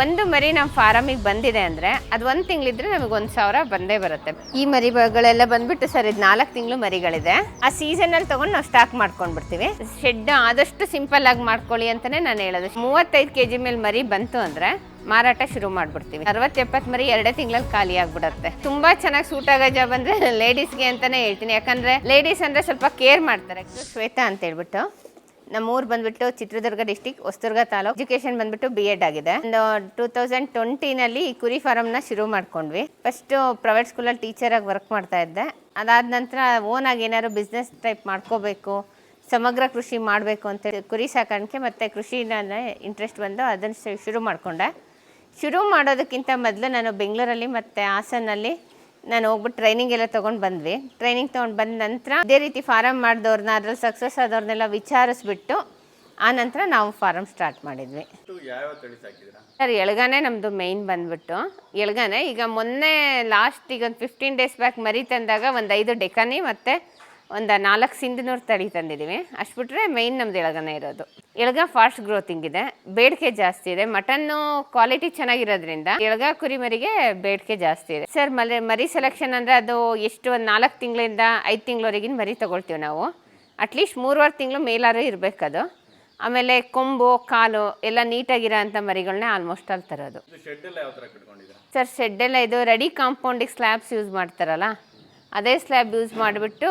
ಒಂದು ಮರಿ ನಮ್ಮ ಫಾರಮಿಗೆ ಬಂದಿದೆ ಅಂದರೆ ಅದು ಒಂದು ತಿಂಗಳಿದ್ರೆ ನಮಗೆ ಒಂದು ಸಾವಿರ ಬಂದೇ ಬರುತ್ತೆ. ಈ ಮರಿಗಳೆಲ್ಲ ಬಂದ್ಬಿಟ್ಟು ಸರ್ ಇದು ನಾಲ್ಕು ತಿಂಗಳು ಮರಿಗಳಿದೆ. ಆ ಸೀಸನಲ್ಲಿ ತೊಗೊಂಡು ನಾವು ಸ್ಟಾಕ್ ಮಾಡ್ಕೊಂಡ್ಬಿಡ್ತೀವಿ. ಶೆಡ್ ಆದಷ್ಟು ಸಿಂಪಲ್ ಆಗಿ ಮಾಡ್ಕೊಳ್ಳಿ ಅಂತಲೇ ನಾನು ಹೇಳೋದು. ಮೂವತ್ತೈದು ಕೆ ಜಿ ಮೇಲೆ ಮರಿ ಬಂತು ಅಂದರೆ ಮಾರಾಟ ಶುರು ಮಾಡ್ಬಿಡ್ತೀವಿ. ಅರವತ್ತು ಎಪ್ಪತ್ತು ಮರಿ ಎರಡೇ ತಿಂಗಳಲ್ಲಿ ಖಾಲಿ ಆಗ್ಬಿಡುತ್ತೆ. ತುಂಬಾ ಚೆನ್ನಾಗಿ ಸೂಟ್ ಆಗೋ ಜಾಬ್ ಲೇಡೀಸ್ಗೆ ಅಂತಲೇ ಹೇಳ್ತೀನಿ. ಯಾಕಂದ್ರೆ ಲೇಡೀಸ್ ಅಂದ್ರೆ ಸ್ವಲ್ಪ ಕೇರ್ ಮಾಡ್ತಾರೆ. ಶ್ವೇತಾ ಅಂತ ಹೇಳ್ಬಿಟ್ಟು. ನಮ್ಮ ಊರು ಬಂದ್ಬಿಟ್ಟು ಚಿತ್ರದುರ್ಗ ಡಿಸ್ಟಿಕ್ ಹೊಸದುರ್ಗ ತಾಲೂಕು. ಎಜುಕೇಶನ್ ಬಂದ್ಬಿಟ್ಟು ಬಿ ಎಡ್ ಆಗಿದೆ. ಒಂದು ಟೂ ತೌಸಂಡ್ ಟ್ವೆಂಟಿನಲ್ಲಿ ಈ ಕುರಿ ಫಾರಮ್ನ ಶುರು ಮಾಡ್ಕೊಂಡ್ವಿ. ಫಸ್ಟು ಪ್ರೈವೇಟ್ ಸ್ಕೂಲಲ್ಲಿ ಟೀಚರಾಗಿ ವರ್ಕ್ ಮಾಡ್ತಾ ಇದ್ದೆ. ಅದಾದ ನಂತರ ಓನಾಗಿ ಏನಾದ್ರು ಬಿಸ್ನೆಸ್ ಟೈಪ್ ಮಾಡ್ಕೋಬೇಕು, ಸಮಗ್ರ ಕೃಷಿ ಮಾಡಬೇಕು ಅಂತ ಕುರಿ ಸಾಕಾಣಿಕೆ ಮತ್ತು ಕೃಷಿನೇ ಇಂಟ್ರೆಸ್ಟ್ ಬಂದು ಅದನ್ನು ಶುರು ಮಾಡಿಕೊಂಡೆ. ಶುರು ಮಾಡೋದಕ್ಕಿಂತ ಮೊದಲು ನಾನು ಬೆಂಗಳೂರಲ್ಲಿ ಮತ್ತು ಹಾಸನಲ್ಲಿ ನಾನು ಹೋಗ್ಬಿಟ್ಟು ಟ್ರೈನಿಂಗ್ ಎಲ್ಲ ತೊಗೊಂಡು ಬಂದ್ವಿ. ಟ್ರೈನಿಂಗ್ ತೊಗೊಂಡು ಬಂದ ನಂತರ ಅದೇ ರೀತಿ ಫಾರಮ್ ಮಾಡಿದವ್ರನ್ನ ಅದ್ರಲ್ಲಿ ಸಕ್ಸಸ್ ಆದವ್ರನ್ನೆಲ್ಲ ವಿಚಾರಿಸ್ಬಿಟ್ಟು ಆ ನಂತರ ನಾವು ಫಾರಮ್ ಸ್ಟಾರ್ಟ್ ಮಾಡಿದ್ವಿ. ಸರ್ ಎಳಗಾನೆ ನಮ್ಮದು ಮೇಯ್ನ್ ಬಂದ್ಬಿಟ್ಟು. ಎಳಗಾನೆ ಈಗ ಮೊನ್ನೆ ಲಾಸ್ಟ್ ಈಗ ಒಂದು ಫಿಫ್ಟೀನ್ ಡೇಸ್ ಬ್ಯಾಕ್ ಮರಿ ತಂದಾಗ ಒಂದು ಐದು ಡೆಕಾನಿ ಮತ್ತು ಒಂದು ನಾಲ್ಕು ಸಿಂಧನೂರು ತಳಿ ತಂದಿದ್ದೀವಿ ಅಷ್ಟು ಬಿಟ್ಟರೆ ಮೈನ್ ನಮ್ದು ಎಳಗನೆ ಇರೋದು. ಎಳಗ ಫಾಸ್ಟ್ ಗ್ರೋತಿಂಗ್ ಇದೆ. ಬೇಡಿಕೆ ಜಾಸ್ತಿ ಇದೆ. ಮಟನ್ನು ಕ್ವಾಲಿಟಿ ಚೆನ್ನಾಗಿರೋದ್ರಿಂದ ಎಳಗ ಕುರಿಮರಿಗೆ ಬೇಡಿಕೆ ಜಾಸ್ತಿ ಇದೆ. ಸರ್ ಮಲೆ ಮರಿ ಸೆಲೆಕ್ಷನ್ ಅಂದರೆ ಅದು ಎಷ್ಟು ಒಂದು ನಾಲ್ಕು ತಿಂಗಳಿಂದ ಐದು ತಿಂಗಳವರೆಗಿನ ಮರಿ ತಗೊಳ್ತೀವಿ ನಾವು. ಅಟ್ಲೀಸ್ಟ್ ಮೂರುವರೆ ತಿಂಗಳು ಮೇಲಾರು ಇರಬೇಕದು. ಆಮೇಲೆ ಕೊಂಬು ಕಾಲು ಎಲ್ಲ ನೀಟಾಗಿರೋ ಅಂಥ ಮರಿಗಳನ್ನ ಆಲ್ಮೋಸ್ಟ್ ಅಲ್ಲಿ ತರೋದು. ಇದು ಶೆಡ್ ಎಲ್ಲ ಸರ್ ಶೆಡ್ಡೆಲ್ಲ ಇದು ರೆಡಿ ಕಾಂಪೌಂಡಿಗೆ ಸ್ಲ್ಯಾಬ್ಸ್ ಯೂಸ್ ಮಾಡ್ತಾರಲ್ಲ. ಅದೇ ಸ್ಲ್ಯಾಬ್ ಯೂಸ್ ಮಾಡಿಬಿಟ್ಟು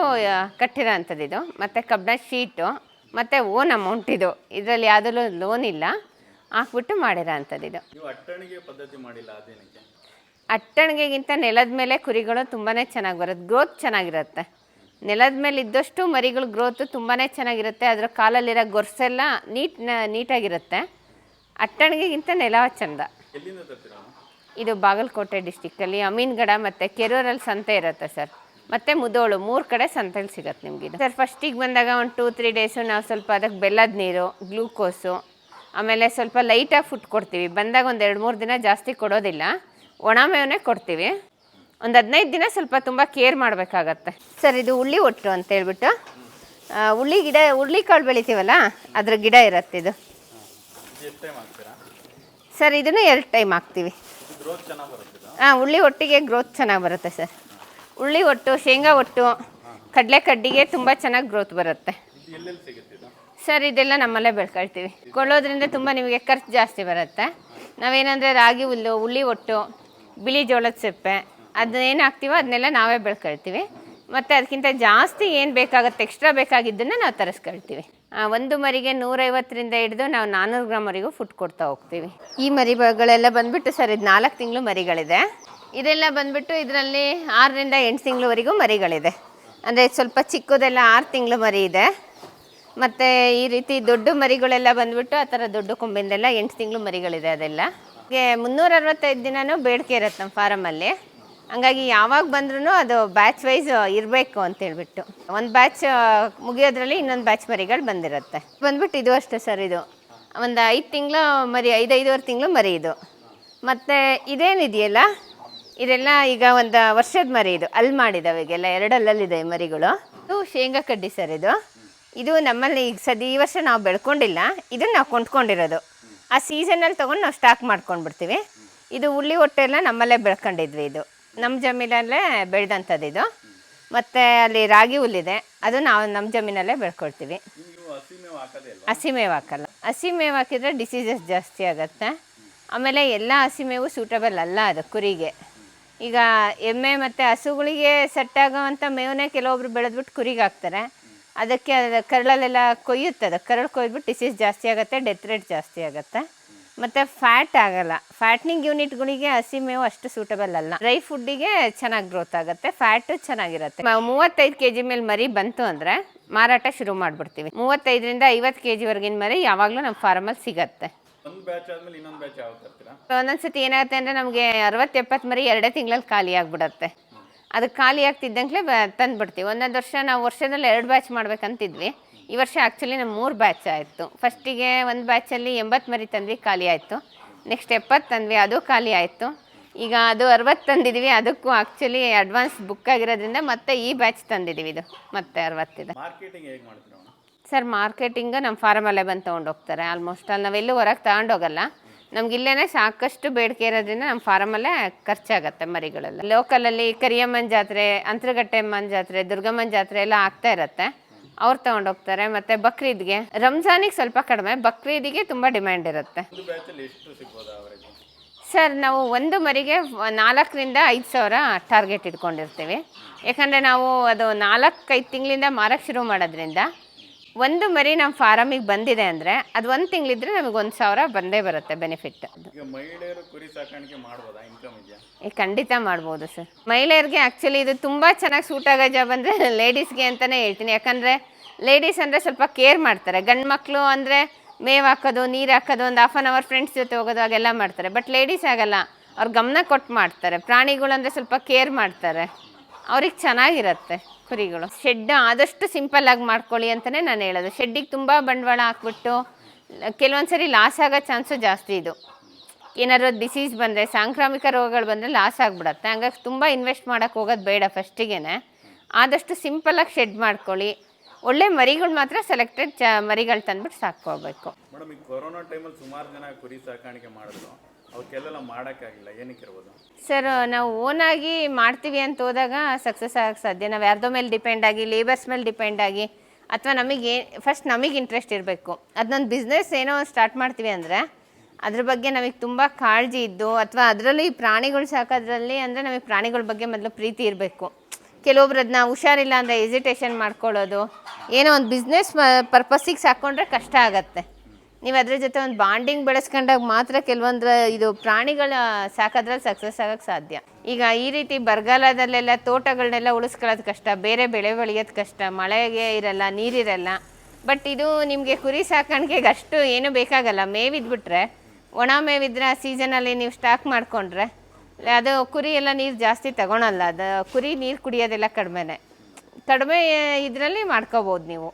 ಕಟ್ಟಿರೋ ಅಂಥದ್ದು ಇದು. ಮತ್ತು ಕಬ್ಬಿಣ ಶೀಟು ಮತ್ತು ಓನ್ ಅಮೌಂಟ್ ಇದು. ಇದರಲ್ಲಿ ಯಾವುದಲ್ಲೂ ಲೋನ್ ಇಲ್ಲ. ಹಾಕ್ಬಿಟ್ಟು ಮಾಡಿರೋ ಅಂಥದ್ದು ಇದು ಅಟ್ಟಣಿಗೆಗಿಂತ ನೆಲದ ಮೇಲೆ ಕುರಿಗಳು ತುಂಬಾ ಚೆನ್ನಾಗಿ ಬರುತ್ತೆ. ಗ್ರೋತ್ ಚೆನ್ನಾಗಿರುತ್ತೆ. ನೆಲದ ಮೇಲೆ ಇದ್ದಷ್ಟು ಮರಿಗಳ ಗ್ರೋತು ತುಂಬಾ ಚೆನ್ನಾಗಿರುತ್ತೆ. ಅದರ ಕಾಲಲ್ಲಿರೋ ಗೊರ್ಸೆಲ್ಲ ನೀಟ್ ನೀಟಾಗಿರುತ್ತೆ. ಅಟ್ಟಣಿಗೆಗಿಂತ ನೆಲ ಚೆಂದ. ಇದು ಬಾಗಲಕೋಟೆ ಡಿಸ್ಟಿಕ್ಕಲ್ಲಿ ಅಮೀನ್ಗಡ ಮತ್ತು ಕೆರೂರಲ್ಲಿ ಸಂತೆ ಇರುತ್ತೆ ಸರ್. ಮತ್ತು ಮುದೋಳು ಮೂರು ಕಡೆ ಸಂತೆಲಿ ಸಿಗುತ್ತೆ ನಿಮಗೆ ಸರ್ ಫಸ್ಟಿಗೆ ಬಂದಾಗ ಒಂದು ಟೂ ತ್ರೀ ಡೇಸು ನಾವು ಸ್ವಲ್ಪ ಅದಕ್ಕೆ ಬೆಲ್ಲದ ನೀರು ಗ್ಲೂಕೋಸು ಆಮೇಲೆ ಸ್ವಲ್ಪ ಲೈಟಾಗಿ ಫುಡ್ ಕೊಡ್ತೀವಿ. ಬಂದಾಗ ಒಂದು ಎರಡು ಮೂರು ದಿನ ಜಾಸ್ತಿ ಕೊಡೋದಿಲ್ಲ. ಒಣ ಕೊಡ್ತೀವಿ. ಒಂದು ಹದಿನೈದು ದಿನ ಸ್ವಲ್ಪ ತುಂಬ ಕೇರ್ ಮಾಡಬೇಕಾಗತ್ತೆ. ಸರ್ ಇದು ಹುಳ್ಳಿ ಒಟ್ಟು ಅಂತ ಹೇಳ್ಬಿಟ್ಟು ಹುಳ್ಳಿ ಗಿಡ ಹುಳ್ಳಿ ಕಾಳು ಬೆಳಿತೀವಲ್ಲ ಅದ್ರ ಗಿಡ ಇರುತ್ತೆ ಇದು. ಸರ್ ಇದನ್ನು ಎರಡು ಟೈಮ್ ಹಾಕ್ತೀವಿ. ಹಾಂ ಉಳ್ಳಿ ಒಟ್ಟಿಗೆ ಗ್ರೋತ್ ಚೆನ್ನಾಗಿ ಬರುತ್ತೆ ಸರ್. ಉಳ್ಳಿ ಒಟ್ಟು, ಶೇಂಗಾ ಒಟ್ಟು, ಕಡಲೆ ಕಡ್ಡಿಗೆ ತುಂಬ ಚೆನ್ನಾಗಿ ಗ್ರೋತ್ ಬರುತ್ತೆ. ಸರ್, ಇದೆಲ್ಲ ನಮ್ಮಲ್ಲೇ ಬೆಳ್ಕೊಳ್ತೀವಿ. ಕೊಳ್ಳೋದ್ರಿಂದ ತುಂಬ ನಿಮಗೆ ಖರ್ಚು ಜಾಸ್ತಿ ಬರುತ್ತೆ. ನಾವೇನಂದರೆ ರಾಗಿ ಹುಲ್ಲು, ಉಳ್ಳಿ ಒಟ್ಟು, ಬಿಳಿ ಜೋಳದ ಸಿಪ್ಪೆ ಅದನ್ನೇನು ಹಾಕ್ತೀವೋ ಅದನ್ನೆಲ್ಲ ನಾವೇ ಬೆಳ್ಕೊಳ್ತೀವಿ. ಮತ್ತು ಅದಕ್ಕಿಂತ ಜಾಸ್ತಿ ಏನು ಬೇಕಾಗುತ್ತೆ ಎಕ್ಸ್ಟ್ರಾ ಬೇಕಾಗಿದ್ದನ್ನು ನಾವು ತರಿಸ್ಕೊಳ್ತೀವಿ. ಒಂದು ಮರಿಗೆ ನೂರೈವತ್ತರಿಂದ ಹಿಡಿದು ನಾವು ನಾನ್ನೂರು ಗ್ರಾಮ್ವರೆಗೂ ಫುಡ್ ಕೊಡ್ತಾ ಹೋಗ್ತೀವಿ. ಈ ಮರಿಗಳೆಲ್ಲ ಬಂದುಬಿಟ್ಟು ಸರ್, ಇದು ನಾಲ್ಕು ತಿಂಗಳು ಮರಿಗಳಿದೆ. ಇದೆಲ್ಲ ಬಂದ್ಬಿಟ್ಟು ಇದರಲ್ಲಿ ಆರರಿಂದ ಎಂಟು ತಿಂಗಳವರೆಗೂ ಮರಿಗಳಿದೆ. ಅಂದರೆ ಸ್ವಲ್ಪ ಚಿಕ್ಕದೆಲ್ಲ ಆರು ತಿಂಗಳು ಮರಿ ಇದೆ. ಮತ್ತು ಈ ರೀತಿ ದೊಡ್ಡ ಮರಿಗಳೆಲ್ಲ ಬಂದ್ಬಿಟ್ಟು ಆ ಥರ ದೊಡ್ಡ ಕೊಂಬಿಂದೆಲ್ಲ ಎಂಟು ತಿಂಗಳು ಮರಿಗಳಿದೆ ಅದೆಲ್ಲ. ಮುನ್ನೂರ ಅರವತ್ತೈದು ದಿನವೂ ಬೇಡಿಕೆ ಇರುತ್ತೆ ನಮ್ಮ ಫಾರಮಲ್ಲಿ. ಹಂಗಾಗಿ ಯಾವಾಗ ಬಂದ್ರೂ ಅದು ಬ್ಯಾಚ್ ವೈಸ್ ಇರಬೇಕು ಅಂತೇಳ್ಬಿಟ್ಟು ಒಂದು ಬ್ಯಾಚ್ ಮುಗಿಯೋದ್ರಲ್ಲಿ ಇನ್ನೊಂದು ಬ್ಯಾಚ್ ಮರಿಗಳು ಬಂದಿರುತ್ತೆ. ಬಂದ್ಬಿಟ್ಟು ಇದು ಅಷ್ಟೇ ಸರ್ ಇದು. ಒಂದು ಐದು ತಿಂಗಳು ಮರಿ, ಐದು ಐದೂವರೆ ತಿಂಗಳು ಮರಿ ಇದು. ಮತ್ತು ಇದೇನಿದೆಯಲ್ಲ? ಇದೆಲ್ಲ ಈಗ ಒಂದು ವರ್ಷದ ಮರಿ ಇದು. ಅಲ್ಲಿ ಮಾಡಿದಾವೆ ಈಗೆಲ್ಲ ಎರಡಲ್ಲಲ್ಲಿದೆ ಮರಿಗಳು. ಇದು ಶೇಂಗಾ ಕಡ್ಡಿ ಸರ್ ಇದು. ಇದು ನಮ್ಮಲ್ಲಿ ಈಗ ಸದ್ಯ ಈ ವರ್ಷ ನಾವು ಬೆಳ್ಕೊಂಡಿಲ್ಲ. ಇದನ್ನು ನಾವು ಕೊಂಡ್ಕೊಂಡಿರೋದು. ಆ ಸೀಸನಲ್ಲಿ ತೊಗೊಂಡು ನಾವು ಸ್ಟಾಕ್ ಮಾಡ್ಕೊಂಡ್ಬಿಡ್ತೀವಿ. ಇದು ಉಳ್ಳಿ ಹೊಟ್ಟೆಲ್ಲ ನಮ್ಮಲ್ಲೇ ಬೆಳ್ಕೊಂಡಿದ್ವಿ ಇದು. ನಮ್ಮ ಜಮೀನಲ್ಲೇ ಬೆಳೆದಂಥದ್ದು ಇದು. ಮತ್ತು ಅಲ್ಲಿ ರಾಗಿ ಹುಲ್ಲಿದೆ. ಅದು ನಾವು ನಮ್ಮ ಜಮೀನಲ್ಲೇ ಬೆಳ್ಕೊಳ್ತೀವಿ. ಹಸಿಮೇವು ಹಾಕಲ್ಲ. ಹಸಿಮೇವು ಹಾಕಿದ್ರೆ ಡಿಸೀಸಸ್ ಜಾಸ್ತಿ ಆಗುತ್ತೆ. ಆಮೇಲೆ ಎಲ್ಲ ಹಸಿಮೇವು ಸೂಟಬಲ್ ಅಲ್ಲ ಅದು ಕುರಿಗೆ. ಈಗ ಎಮ್ಮೆ ಮತ್ತು ಹಸುಗಳಿಗೆ ಸೆಟ್ ಆಗೋವಂಥ ಮೇವನ್ನೇ ಕೆಲವೊಬ್ರು ಬೆಳೆದ್ಬಿಟ್ಟು ಕುರಿಗೆ ಹಾಕ್ತಾರೆ. ಅದಕ್ಕೆ ಅದು ಕರಳಲ್ಲೆಲ್ಲ ಕೊಯ್ಯುತ್ತೆ. ಅದು ಕರಳು ಕೊಯ್ದ್ಬಿಟ್ಟು ಡಿಸೀಸ್ ಜಾಸ್ತಿ ಆಗುತ್ತೆ ಡೆತ್ ರೇಟ್ ಜಾಸ್ತಿ ಆಗುತ್ತೆ. ಮತ್ತು ಫ್ಯಾಟ್ ಆಗಲ್ಲ. ಫ್ಯಾಟ್ನಿಂಗ್ ಯೂನಿಟ್ಗಳಿಗೆ ಹಸಿ ಮೇವು ಅಷ್ಟು ಸೂಟಬಲ್ ಅಲ್ಲ. ಡ್ರೈ ಫುಡ್ಡಿಗೆ ಚೆನ್ನಾಗಿ ಗ್ರೋತ್ ಆಗುತ್ತೆ ಫ್ಯಾಟ್ ಚೆನ್ನಾಗಿರುತ್ತೆ. ಮೂವತ್ತೈದು ಕೆ ಜಿ ಮೇಲೆ ಮರಿ ಬಂತು ಅಂದರೆ ಮಾರಾಟ ಶುರು ಮಾಡಿಬಿಡ್ತೀವಿ. ಮೂವತ್ತೈದರಿಂದ ಐವತ್ತು ಕೆ ಜಿವರೆಗಿನ ಮರಿ ಯಾವಾಗಲೂ ನಮ್ಮ ಫಾರ್ಮಲ್ಲಿ ಸಿಗತ್ತೆ. ಒಂದು ಬ್ಯಾಚ್ ಆದ್ಮೇಲೆ ಇನ್ನೊಂದು ಬ್ಯಾಚ್ ಯಾವಾಗ ತರ್ತೀರಾ? ಒಂದೊಂದ್ಸತಿ ಏನಾಗುತ್ತೆ ಅಂದರೆ ನಮಗೆ ಅರವತ್ತು ಎಪ್ಪತ್ತು ಮರಿ ಎರಡೇ ತಿಂಗಳಲ್ಲಿ ಖಾಲಿ ಆಗಿಬಿಡತ್ತೆ. ಅದು ಖಾಲಿ ಆಗ್ತಿದ್ದಂಗೆ ತಂದುಬಿಡ್ತೀವಿ. ಒಂದೊಂದು ವರ್ಷ ನಾವು ವರ್ಷದಲ್ಲಿ ಎರಡು ಬ್ಯಾಚ್ ಮಾಡ್ಬೇಕಂತಿದ್ವಿ. ಈ ವರ್ಷ ಆ್ಯಕ್ಚುಲಿ ನಮ್ಮ ಮೂರು ಬ್ಯಾಚ್ ಆಯಿತು. ಫಸ್ಟಿಗೆ ಒಂದು ಬ್ಯಾಚಲ್ಲಿ ಎಂಬತ್ತು ಮರಿ ತಂದ್ವಿ ಖಾಲಿ ಆಯಿತು. ನೆಕ್ಸ್ಟ್ ಎಪ್ಪತ್ತು ತಂದ್ವಿ ಅದು ಖಾಲಿ ಆಯಿತು. ಈಗ ಅದು ಅರವತ್ತು ತಂದಿದ್ವಿ ಅದಕ್ಕೂ ಆ್ಯಕ್ಚುಲಿ ಅಡ್ವಾನ್ಸ್ ಬುಕ್ ಆಗಿರೋದ್ರಿಂದ ಮತ್ತೆ ಈ ಬ್ಯಾಚ್ ತಂದಿದ್ದೀವಿ ಇದು. ಮತ್ತೆ ಅರವತ್ತಿದೆ ಮಾರ್ಕೆಟಿಂಗ್ ಹೇಗೆ ಮಾಡ್ತೀರಾ? ಸರ್ ಮಾರ್ಕೆಟಿಂಗ್ ನಮ್ಮ ಫಾರಮಲ್ಲೇ ಬಂದು ತೊಗೊಂಡೋಗ್ತಾರೆ. ಆಲ್ಮೋಸ್ಟ್ ಅಲ್ಲಿ ನಾವೆಲ್ಲೂ ಹೊರಗೆ ತಗೊಂಡೋಗಲ್ಲ. ನಮ್ಗೆ ಇಲ್ಲೇ ಸಾಕಷ್ಟು ಬೇಡಿಕೆ ಇರೋದ್ರಿಂದ ನಮ್ಮ ಫಾರಮಲ್ಲೇ ಖರ್ಚಾಗತ್ತೆ ಮರಿಗಳೆಲ್ಲ. ಲೋಕಲಲ್ಲಿ ಕರಿಯಮ್ಮನ ಜಾತ್ರೆ ಅಂತರಗಟ್ಟೆಮ್ಮನ ಜಾತ್ರೆ ದುರ್ಗಮ್ಮನ ಜಾತ್ರೆ ಎಲ್ಲ ಆಗ್ತಾ ಇರತ್ತೆ. ಅವ್ರು ತಗೊಂಡೋಗ್ತಾರೆ. ಮತ್ತು ಬಕ್ರೀದ್ಗೆ ರಂಜಾನಿಗೆ ಸ್ವಲ್ಪ ಕಡಿಮೆ ಬಕ್ರೀದಿಗೆ ತುಂಬ ಡಿಮ್ಯಾಂಡ್ ಇರುತ್ತೆ. ಸರ್ ನಾವು ಒಂದು ಮರಿಗೆ ನಾಲ್ಕರಿಂದ ಐದು ಸಾವಿರ ಟಾರ್ಗೆಟ್ ಇಟ್ಕೊಂಡಿರ್ತೀವಿ. ಯಾಕಂದರೆ ನಾವು ಅದು ನಾಲ್ಕೈದು ತಿಂಗಳಿಂದ ಮಾರಕ್ಕೆ ಶುರು ಮಾಡೋದ್ರಿಂದ ಒಂದು ಮರಿ ನಮ್ಮ ಫಾರಮಿಗೆ ಬಂದಿದೆ ಅಂದರೆ ಅದು ಒಂದು ತಿಂಗಳಿದ್ರೆ ನಮಗೆ ಒಂದು ಸಾವಿರ ಬಂದೇ ಬರುತ್ತೆ ಬೆನಿಫಿಟ್ ಈಗ ಮಹಿಳೆಯರು ಕುರಿ ಸಾಕಾಣಿಕೆ ಮಾಡ್ಬೋದಾ ಇನ್ಕಮ್ ಇದೆಯಾ ಈ ಖಂಡಿತ ಮಾಡ್ಬೋದು ಸರ್. ಮಹಿಳೆಯರಿಗೆ ಆ್ಯಕ್ಚುಲಿ ಇದು ತುಂಬ ಚೆನ್ನಾಗಿ ಸೂಟ್ ಆಗೋ ಜಾಬ್ ಅಂದರೆ ಲೇಡೀಸ್ಗೆ ಅಂತಲೇ ಹೇಳ್ತೀನಿ. ಯಾಕಂದರೆ ಲೇಡೀಸ್ ಅಂದರೆ ಸ್ವಲ್ಪ ಕೇರ್ ಮಾಡ್ತಾರೆ. ಗಂಡು ಮಕ್ಕಳು ಅಂದರೆ ಮೇವು ಹಾಕೋದು ನೀರು ಹಾಕೋದು ಒಂದು ಹಾಫ್ ಆನ್ ಅವರ್ ಫ್ರೆಂಡ್ಸ್ ಜೊತೆ ಹೋಗೋದು ಹಾಗೆಲ್ಲ ಮಾಡ್ತಾರೆ. ಬಟ್ ಲೇಡೀಸ್ ಆಗಲ್ಲ ಅವ್ರು ಗಮನ ಕೊಟ್ಟು ಮಾಡ್ತಾರೆ. ಪ್ರಾಣಿಗಳು ಅಂದರೆ ಸ್ವಲ್ಪ ಕೇರ್ ಮಾಡ್ತಾರೆ. ಅವ್ರಿಗೆ ಚೆನ್ನಾಗಿರುತ್ತೆ ಕುರಿಗಳು. ಶೆಡ್ ಆದಷ್ಟು ಸಿಂಪಲ್ಲಾಗಿ ಮಾಡ್ಕೊಳ್ಳಿ ಅಂತಲೇ ನಾನು ಹೇಳೋದು. ಶೆಡ್ಡಿಗೆ ತುಂಬ ಬಂಡವಾಳ ಹಾಕ್ಬಿಟ್ಟು ಕೆಲವೊಂದು ಸರಿ ಲಾಸ್ ಆಗೋ ಚಾನ್ಸು ಜಾಸ್ತಿ ಇದು. ಏನಾದ್ರು ಡಿಸೀಸ್ ಬಂದರೆ, ಸಾಂಕ್ರಾಮಿಕ ರೋಗಗಳು ಬಂದರೆ ಲಾಸ್ ಆಗಿಬಿಡತ್ತೆ. ಹಂಗಾಗಿ ತುಂಬ ಇನ್ವೆಸ್ಟ್ ಮಾಡೋಕ್ಕೆ ಹೋಗೋದು ಬೇಡ ಫಸ್ಟಿಗೆ ಆದಷ್ಟು ಸಿಂಪಲ್ಲಾಗಿ ಶೆಡ್ ಮಾಡ್ಕೊಳ್ಳಿ. ಒಳ್ಳೆ ಮರಿಗಳು ಮಾತ್ರ ಸೆಲೆಕ್ಟೆಡ್ ಚ ಮರಿಗಳು ತಂದ್ಬಿಟ್ಟು ಸಾಕ್ಕೊಳ್ಬೇಕು. ಮೇಡಮ್ ಈ ಕೊರೋನಾ ಟೈಮಲ್ಲಿ ಸುಮಾರು ಜನ ಕುರಿ ಸಾಕಾಣಿಕೆ ಮಾಡಿದ್ರು. ಅವಕ್ಕೆಲ್ಲ ಮಾಡೋಕ್ಕಾಗಿಲ್ಲ, ಏನಕ್ಕೆ ಇರ್ಬೋದು? ಸರ್ ನಾವು ಓನಾಗಿ ಮಾಡ್ತೀವಿ ಅಂತ ಹೋದಾಗ ಸಕ್ಸಸ್ ಆಗಕ್ಕೆ ಸಾಧ್ಯ. ನಾವು ಯಾರ್ದೋ ಮೇಲೆ ಡಿಪೆಂಡ್ ಆಗಿ ಲೇಬರ್ಸ್ ಮೇಲೆ ಡಿಪೆಂಡ್ ಆಗಿ, ಅಥವಾ ನಮಗೆ ಫಸ್ಟ್ ನಮಗೆ ಇಂಟ್ರೆಸ್ಟ್ ಇರಬೇಕು. ಅದನ್ನೊಂದು ಬಿಸ್ನೆಸ್ ಏನೋ ಸ್ಟಾರ್ಟ್ ಮಾಡ್ತೀವಿ ಅಂದರೆ, ಅದ್ರ ಬಗ್ಗೆ ನಮಗೆ ತುಂಬ ಕಾಳಜಿ ಇದ್ದು, ಅಥವಾ ಅದರಲ್ಲಿ ಪ್ರಾಣಿಗಳು ಸಾಕೋದ್ರಲ್ಲಿ ಅಂದರೆ ನಮಗೆ ಪ್ರಾಣಿಗಳ ಬಗ್ಗೆ ಮೊದಲು ಪ್ರೀತಿ ಇರಬೇಕು. ಕೆಲವೊಬ್ರು ಅದನ್ನ ಹುಷಾರಿಲ್ಲ ಅಂದರೆ ಎಜಿಟೇಷನ್ ಮಾಡ್ಕೊಳ್ಳೋದು, ಏನೋ ಒಂದು ಬಿಸ್ನೆಸ್ ಪರ್ಪಸ್ಸಿಗೆ ಸಾಕೊಂಡ್ರೆ ಕಷ್ಟ ಆಗತ್ತೆ. ನೀವು ಅದ್ರ ಜೊತೆ ಒಂದು ಬಾಂಡಿಂಗ್ ಬೆಳೆಸ್ಕೊಂಡಾಗ ಮಾತ್ರ ಕೆಲವೊಂದು ಇದು ಪ್ರಾಣಿಗಳ ಸಾಕೋದ್ರಲ್ಲಿ ಸಕ್ಸಸ್ ಆಗಕ್ಕೆ ಸಾಧ್ಯ. ಈಗ ಈ ರೀತಿ ಬರಗಾಲದಲ್ಲೆಲ್ಲ ತೋಟಗಳನ್ನೆಲ್ಲ ಉಳಿಸ್ಕೊಳ್ಳೋದು ಕಷ್ಟ, ಬೇರೆ ಬೆಳೆ ಬೆಳೆಯೋದು ಕಷ್ಟ, ಮಳೆಗೆ ಇರಲ್ಲ, ನೀರಿರಲ್ಲ. ಬಟ್ ಇದು ನಿಮಗೆ ಕುರಿ ಸಾಕಾಣಿಕೆಗೆ ಅಷ್ಟು ಏನು ಬೇಕಾಗಲ್ಲ. ಮೇವಿದ್ಬಿಟ್ರೆ, ಒಣ ಮೇವಿದ್ರೆ ಆ ಸೀಸನಲ್ಲಿ ನೀವು ಸ್ಟಾಕ್ ಮಾಡಿಕೊಂಡ್ರೆ, ಅದು ಕುರಿ ಎಲ್ಲ ನೀರು ಜಾಸ್ತಿ ತಗೊಳಲ್ಲ. ಅದು ಕುರಿ ನೀರು ಕುಡಿಯೋದೆಲ್ಲ ಕಡಿಮೆನೆ. ಕಡಿಮೆ ಇದರಲ್ಲಿ ಮಾಡ್ಕೋಬೋದು ನೀವು.